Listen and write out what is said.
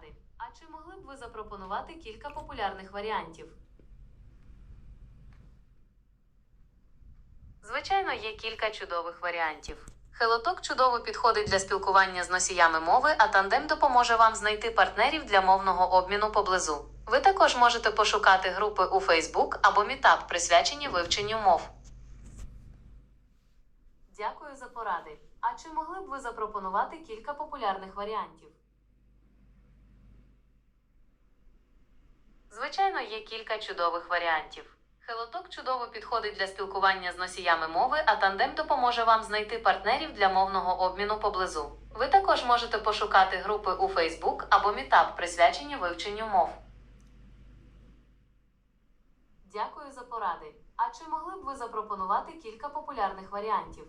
поради. А чи могли б ви запропонувати кілька популярних варіантів? Звичайно, є кілька чудових варіантів. Хелоток чудово підходить для спілкування з носіями мови, а тандем допоможе вам знайти партнерів для мовного обміну поблизу. Ви також можете пошукати групи у Facebook або Meetup, присвячені вивченню мов. Дякую за поради. А чи могли б ви запропонувати кілька популярних варіантів? Звичайно, є кілька чудових варіантів. Хелоток чудово підходить для спілкування з носіями мови, а тандем допоможе вам знайти партнерів для мовного обміну поблизу. Ви також можете пошукати групи у Facebook або Meetup, присвячені вивченню мов. Дякую за поради. А чи могли б ви запропонувати кілька популярних варіантів?